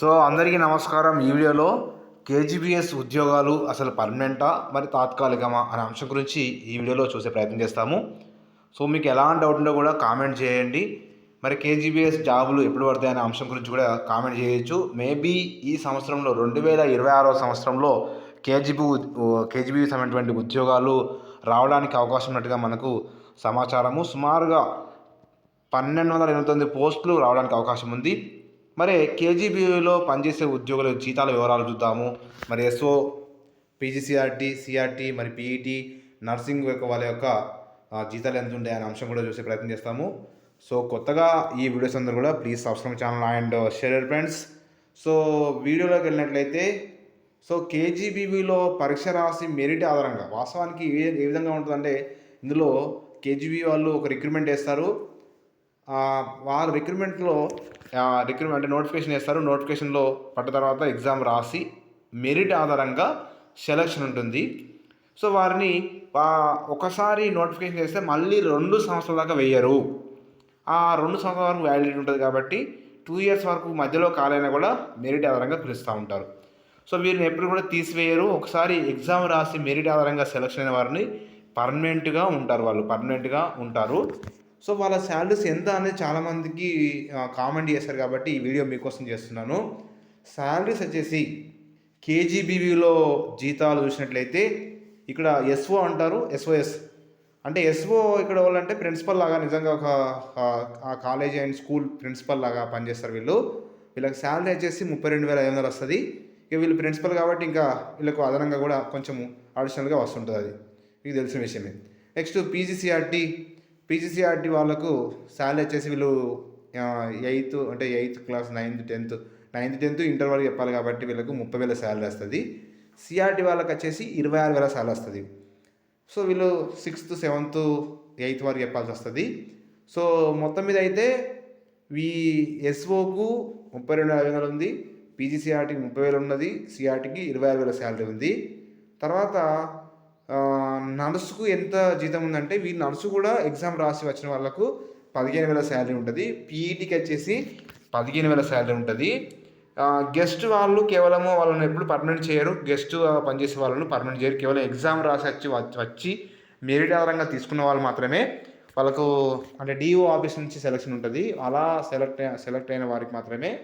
So అందరికీ నమస్కారం. ఈ వీడియోలో కేజీబీఎస్ ఉద్యోగాలు అసలు పర్మనెంటా మరి తాత్కాలికమా అనే అంశం గురించి ఈ వీడియోలో చూసే ప్రయత్నం చేస్తాము. సో మీకు ఎలాంటి డౌట్ ఉందో కూడా కామెంట్ చేయండి. మరి కేజీబీఎస్ జాబులు ఎప్పుడు పడతాయి అనే అంశం గురించి కూడా కామెంట్ చేయొచ్చు. మేబీ ఈ సంవత్సరంలో రెండు వేల ఇరవై ఆరో సంవత్సరంలో కేజీబీ కేజీబీ అనేటువంటి ఉద్యోగాలు రావడానికి అవకాశం ఉన్నట్టుగా మనకు సమాచారము. సుమారుగా పన్నెండు వందల ఎనభై తొమ్మిది పోస్టులు రావడానికి అవకాశం ఉంది. మరి కేజీబీలో పనిచేసే ఉద్యోగుల జీతాల వివరాలు చూద్దాము. మరి ఎస్ఓ పీజీసీఆర్టీ సిఆర్టీ మరి పీఈటీ నర్సింగ్ యొక్క వాళ్ళ యొక్క జీతాలు ఎంత ఉంటాయి అనే అంశం కూడా చూసే ప్రయత్నం చేస్తాము. సో కొత్తగా ఈ వీడియోస్ అందరూ కూడా please subscribe channel and share friends so వీడియోలోకి వెళ్ళినట్లయితే సో కేజీబీబీలో పరీక్ష రాసి మెరిట్ ఆధారంగా వాస్తవానికి ఏ ఏ విధంగా ఉంటుందంటే ఇందులో కేజీబీ వాళ్ళు ఒక రిక్రూట్మెంట్ చేస్తారు వారు రిక్రూట్మెంట్లో రిక్రూట్మెంట్ అంటే నోటిఫికేషన్ వేస్తారు నోటిఫికేషన్లో పడ్డ తర్వాత ఎగ్జామ్ రాసి మెరిట్ ఆధారంగా సెలక్షన్ ఉంటుంది. సో వారిని ఒకసారి నోటిఫికేషన్ చేస్తే మళ్ళీ రెండు సంవత్సరాల దాకా వేయరు. ఆ రెండు సంవత్సరాల వరకు వ్యాలిడిటీ ఉంటుంది కాబట్టి టూ ఇయర్స్ వరకు మధ్యలో కాలైనా కూడా మెరిట్ ఆధారంగా పిలుస్తూ ఉంటారు. సో వీరిని ఎప్పుడు కూడా తీసివేయరు. ఒకసారి ఎగ్జామ్ రాసి మెరిట్ ఆధారంగా సెలక్షన్ అయిన వారిని పర్మనెంట్గా ఉంటారు వాళ్ళు. పర్మనెంట్గా ఉంటారు. సో వాళ్ళ శాలరీస్ ఎంత అనేది చాలామందికి కామెంట్ చేశారు కాబట్టి ఈ వీడియో మీకోసం చేస్తున్నాను. శాలరీస్ వచ్చేసి కేజీబీవీలో జీతాలు చూసినట్లయితే ఇక్కడ ఎస్ఓ అంటారు ఎస్ఓఎస్. అంటే ఎస్ఓ ఇక్కడ వాళ్ళంటే ప్రిన్సిపల్ లాగా నిజంగా ఒక ఆ కాలేజ్ అండ్ స్కూల్ ప్రిన్సిపల్ లాగా పనిచేస్తారు వీళ్ళు. వీళ్ళకి శాలరీ వచ్చేసి ముప్పై రెండు వేల ఐదు వందలు వస్తుంది. ఇక వీళ్ళు ప్రిన్సిపల్ కాబట్టి ఇంకా వీళ్ళకు అదనంగా కూడా కొంచెం అడిషనల్గా వస్తుంటుంది అది. మీకు తెలిసిన విషయమే. నెక్స్ట్ పీజీసీఆర్టీ పీజీసీఆర్టీ వాళ్ళకు శాలరీ వచ్చేసి వీళ్ళు ఎయిత్ అంటే eighth class ninth tenth ninth tenth inter వరకు చెప్పాలి కాబట్టి వీళ్ళకు ముప్పై వేల శాలరీ వస్తుంది. సిఆర్టీ వాళ్ళకి వచ్చేసి ఇరవై ఆరు వేల శాలరీ వస్తుంది. సో వీళ్ళు సిక్స్త్ సెవెంత్ ఎయిత్ వరకు చెప్పాల్సి వస్తుంది. సో మొత్తం మీద అయితే ఈ ఎస్ఓకు ముప్పై రెండు ఐదు వందలు ఉంది పీజీసీఆర్టీకి ముప్పై వేలు ఉన్నది సిఆర్టీకి ఇరవై ఆరు వేల శాలరీ ఉంది. తర్వాత నర్సుకు ఎంత జీతం ఉందంటే వీళ్ళు నర్సు కూడా ఎగ్జామ్ రాసి వచ్చిన వాళ్ళకు పదిహేను వేల శాలరీ ఉంటుంది. పీఈటీకి వచ్చేసి పదిహేను వేల శాలరీ ఉంటుంది. గెస్ట్ వాళ్ళు కేవలము వాళ్ళని ఎప్పుడు పర్మనెంట్ చేయరు. గెస్ట్ పనిచేసే వాళ్ళను పర్మనెంట్ చేయరు. కేవలం ఎగ్జామ్ రాసి వచ్చి వచ్చి- వచ్చి మెరిట్ ఆధారంగా తీసుకున్న వాళ్ళు మాత్రమే వాళ్ళకు అంటే డిఓ ఆఫీస్ నుంచి సెలక్షన్ ఉంటుంది. అలా సెలెక్ట్ సెలెక్ట్ అయిన వారికి మాత్రమే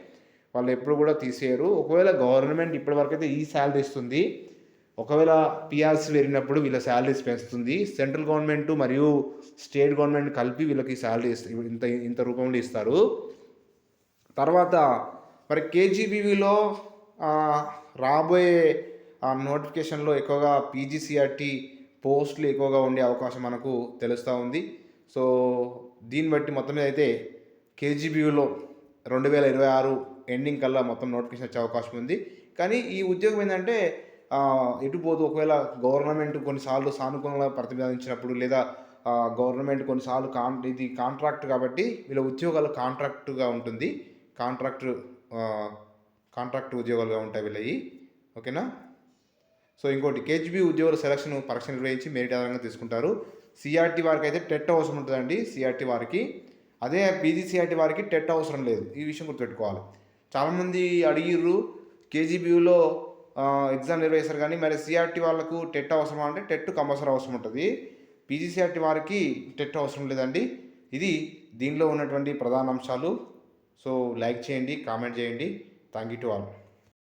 వాళ్ళు ఎప్పుడు కూడా తీసేయరు. ఒకవేళ గవర్నమెంట్ ఇప్పటివరకు అయితే ఈ శాలరీ ఇస్తుంది. ఒకవేళ పిఆర్సీ వెళ్ళినప్పుడు వీళ్ళ శాలరీస్ పెంచుతుంది. సెంట్రల్ గవర్నమెంట్ మరియు స్టేట్ గవర్నమెంట్ కలిపి వీళ్ళకి శాలరీ ఇంత ఇంత రూపంలో ఇస్తారు. తర్వాత మరి కేజీబీవీలో రాబోయే ఆ నోటిఫికేషన్లో ఎక్కువగా పీజీసీఆర్టీ పోస్టులు ఎక్కువగా ఉండే అవకాశం మనకు తెలుస్తూ ఉంది. సో దీన్ని బట్టి మొత్తం మీద అయితే కేజీబీయూలో రెండు వేల ఇరవై ఆరు ఎండింగ్ కల్లా మొత్తం నోటిఫికేషన్ వచ్చే అవకాశం ఉంది. కానీ ఈ ఉద్యోగం ఏంటంటే ఎటు పోదు. ఒకవేళ గవర్నమెంట్ కొన్నిసార్లు సానుకూలంగా ప్రతిపాదించినప్పుడు లేదా గవర్నమెంట్ కొన్నిసార్లు కాన్ ఇది కాంట్రాక్ట్ కాబట్టి వీళ్ళ ఉద్యోగాలు కాంట్రాక్టుగా ఉంటుంది. కాంట్రాక్ట్ కాంట్రాక్ట్ ఉద్యోగాలుగా ఉంటాయి వీళ్ళవి. ఓకేనా? సో ఇంకోటి కేజీబీ ఉద్యోగుల సెలక్షన్ పరీక్ష నిర్వహించి మెరిట్ ఆధారంగా తీసుకుంటారు. సిఆర్టీ వారికి అయితే టెట్ అవసరం ఉంటుందండి సిఆర్టీ వారికి. అదే పీజీసీఆర్టీ వారికి టెట్ అవసరం లేదు. ఈ విషయం గుర్తుపెట్టుకోవాలి. చాలామంది అడిగిర్రు కేజీబీలో ఎగ్జామ్ నిర్వహిస్తారు కానీ మరి సిఆర్టీ వాళ్ళకు టెట్ అవసరమా అంటే టెట్ కంపల్సరీ అవసరం ఉంటుంది. పీజీసీఆర్టీ వారికి టెట్ అవసరం లేదండి. ఇది దీనిలో ఉన్నటువంటి ప్రధాన అంశాలు. సో లైక్ చేయండి కామెంట్ చేయండి. Thank you to all